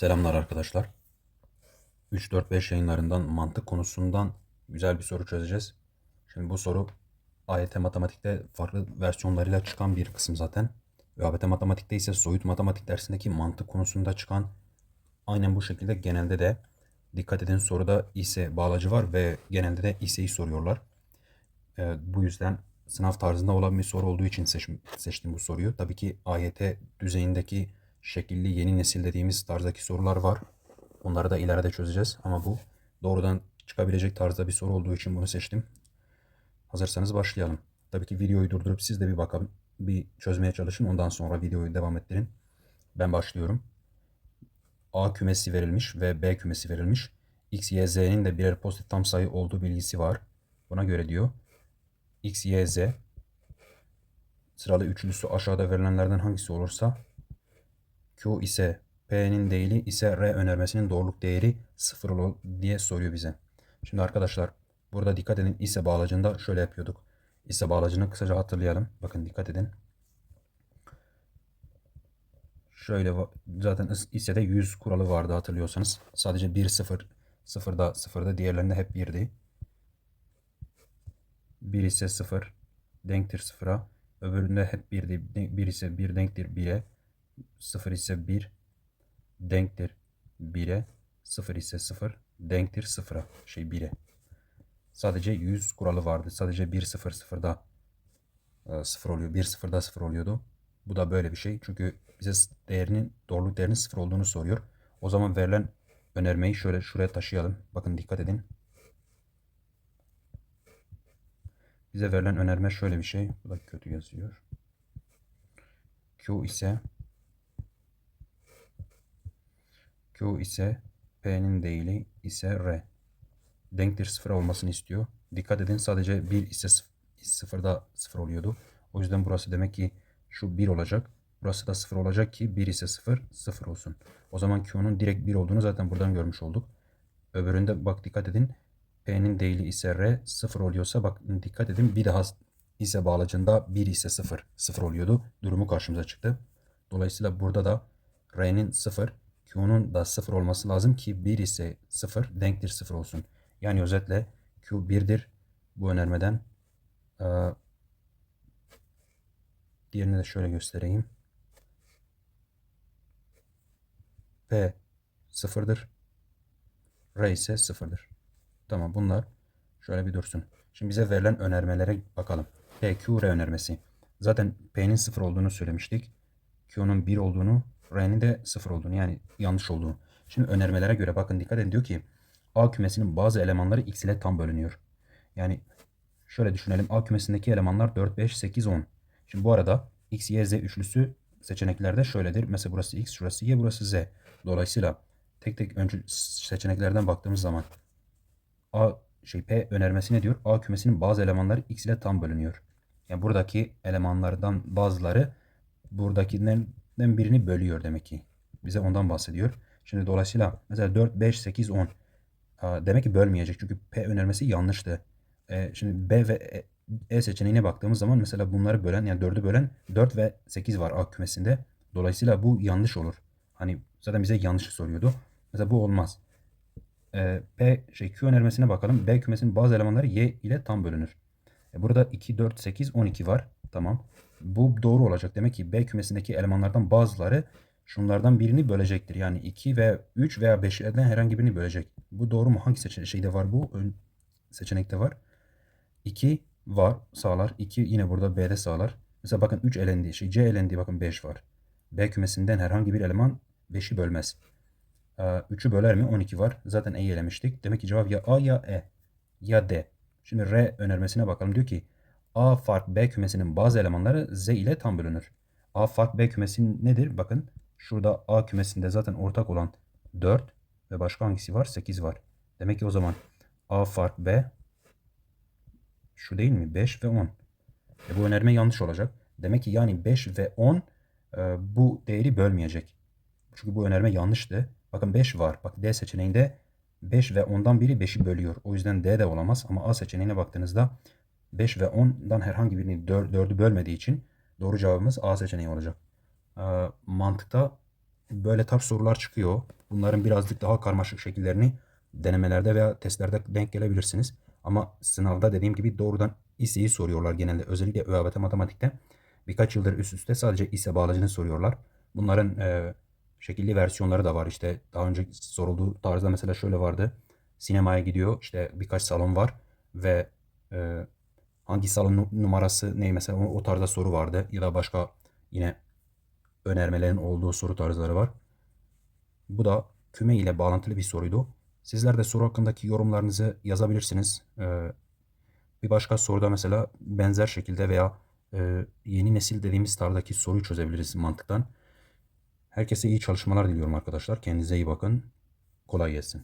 Selamlar arkadaşlar. 3-4-5 yayınlarından mantık konusundan güzel bir soru çözeceğiz. Şimdi bu soru AYT matematikte farklı versiyonlarıyla çıkan bir kısım zaten. AYT matematikte ise soyut matematik dersindeki mantık konusunda çıkan aynen bu şekilde genelde de dikkat edin soruda ise bağlacı var ve genelde de ise'yi soruyorlar. Ee, bu yüzden sınav tarzında olan bir soru olduğu için seç, seçtim bu soruyu. Tabii ki AYT düzeyindeki şekilli yeni nesil dediğimiz tarzdaki sorular var. Onları da ileride çözeceğiz. Ama bu doğrudan çıkabilecek tarzda bir soru olduğu için bunu seçtim. Hazırsanız başlayalım. Tabii ki videoyu durdurup siz de bir bakalım. Bir çözmeye çalışın. Ondan sonra videoyu devam ettirin. Ben başlıyorum. A kümesi verilmiş ve B kümesi verilmiş. X, Y, Z'nin de birer pozitif tam sayı olduğu bilgisi var. Buna göre diyor. X, Y, Z sıralı üçlüsü aşağıda verilenlerden hangisi olursa Q ise P'nin değili ise R önermesinin doğruluk değeri sıfır olur diye soruyor bize. Şimdi arkadaşlar burada dikkat edin ise bağlacında şöyle yapıyorduk. İse bağlacını kısaca hatırlayalım. Bakın dikkat edin. Şöyle zaten ise de 100 kuralı vardı hatırlıyorsanız. Sadece 1 0 0'da 0'da diğerlerinde hep 1'di. 1 ise 0 denktir 0'a. Öbüründe hep 1'di. 1 ise 1 denktir 1'e. 0 ise 1 denktir 1'e. 0 ise 0 denktir 0'a. Şey 1'e. Sadece 100 kuralı vardı. Sadece 1 0 0'da 0 oluyor. 1 0'da 0 oluyordu. Bu da böyle bir şey. Çünkü bize değerinin doğruluk değerinin 0 olduğunu soruyor. O zaman verilen önermeyi şöyle şuraya taşıyalım. Bakın dikkat edin. Bize verilen önerme şöyle bir şey. Bu da kötü yazıyor. Q ise Q ise P'nin değili ise R. Denktir sıfır olmasını istiyor. Dikkat edin sadece 1 ise sıfırda sıfır oluyordu. O yüzden burası demek ki şu 1 olacak. Burası da 0 olacak ki 1 ise 0, 0 olsun. O zaman Q'nun direkt 1 olduğunu zaten buradan görmüş olduk. Öbüründe bak dikkat edin. P'nin değili ise R 0 oluyorsa bak dikkat edin bir daha ise bağlacında 1 ise 0, 0 oluyordu. Durumu karşımıza çıktı. Dolayısıyla burada da R'nin 0, Q'nun da 0 olması lazım ki 1 ise 0 denktir 0 olsun. Yani özetle Q 1'dir bu önermeden. Ee, diğerini de şöyle göstereyim. P sıfırdır. R ise sıfırdır. Tamam bunlar şöyle bir dursun. Şimdi bize verilen önermelere bakalım. P, Q, R önermesi. Zaten P'nin sıfır olduğunu söylemiştik. Q'nun 1 olduğunu, R'nin de sıfır olduğunu yani yanlış olduğunu. Şimdi önermelere göre bakın dikkat edin diyor ki A kümesinin bazı elemanları X ile tam bölünüyor. Yani şöyle düşünelim. A kümesindeki elemanlar 4, 5, 8, 10. Şimdi bu arada X, Y, Z üçlüsü seçeneklerde şöyledir. Mesela burası X, şurası Y, burası Z. Dolayısıyla tek tek öncü seçeneklerden baktığımız zaman A şey P önermesi ne diyor? A kümesinin bazı elemanları X ile tam bölünüyor. Yani buradaki elemanlardan bazıları buradakinden birini bölüyor demek ki. Bize ondan bahsediyor. Şimdi dolayısıyla mesela 4, 5, 8, 10 demek ki bölmeyecek. Çünkü P önermesi yanlıştı. E, şimdi B ve E, e seçeneğine baktığımız zaman mesela bunları bölen yani 4'ü bölen 4 ve 8 var A kümesinde. Dolayısıyla bu yanlış olur. Hani zaten bize yanlışı soruyordu. Mesela bu olmaz. E, P şey Q önermesine bakalım. B kümesinin bazı elemanları Y ile tam bölünür. Burada 2, 4, 8, 12 var. Tamam. Bu doğru olacak. Demek ki B kümesindeki elemanlardan bazıları şunlardan birini bölecektir. Yani 2 ve 3 veya 5'lerden herhangi birini bölecek. Bu doğru mu? Hangi seçenek şeyde var bu? Ön seçenekte var. 2 var sağlar. 2 yine burada B'de sağlar. Mesela bakın 3 elendi. Şey C elendi. Bakın 5 var. B kümesinden herhangi bir eleman 5'i bölmez. 3'ü böler mi? 12 var. Zaten E'yi elemiştik. Demek ki cevap ya A ya E ya D. Şimdi R önermesine bakalım. Diyor ki A fark B kümesinin bazı elemanları Z ile tam bölünür. A fark B kümesi nedir? Bakın şurada A kümesinde zaten ortak olan 4 ve başka hangisi var? 8 var. Demek ki o zaman A fark B şu değil mi? 5 ve 10. E bu önerme yanlış olacak. Demek ki yani 5 ve 10 e, bu değeri bölmeyecek. Çünkü bu önerme yanlıştı. Bakın 5 var. Bak D seçeneğinde 5 ve 10'dan biri 5'i bölüyor. O yüzden D de olamaz. Ama A seçeneğine baktığınızda 5 ve 10'dan herhangi birini 4'ü bölmediği için doğru cevabımız A seçeneği olacak. E, mantıkta böyle tarz sorular çıkıyor. Bunların birazcık daha karmaşık şekillerini denemelerde veya testlerde denk gelebilirsiniz. Ama sınavda dediğim gibi doğrudan ISE'yi soruyorlar genelde. Özellikle ÖABT matematikte birkaç yıldır üst üste sadece ISE bağlacını soruyorlar. Bunların e, şekilli versiyonları da var. İşte daha önce sorulduğu tarzda mesela şöyle vardı. Sinemaya gidiyor. İşte birkaç salon var ve e, hangi salon nu- numarası ne mesela o, tarzda soru vardı. Ya da başka yine önermelerin olduğu soru tarzları var. Bu da küme ile bağlantılı bir soruydu. Sizler de soru hakkındaki yorumlarınızı yazabilirsiniz. Ee, bir başka soruda mesela benzer şekilde veya e, yeni nesil dediğimiz tarzdaki soruyu çözebiliriz mantıktan. Herkese iyi çalışmalar diliyorum arkadaşlar. Kendinize iyi bakın. Kolay gelsin.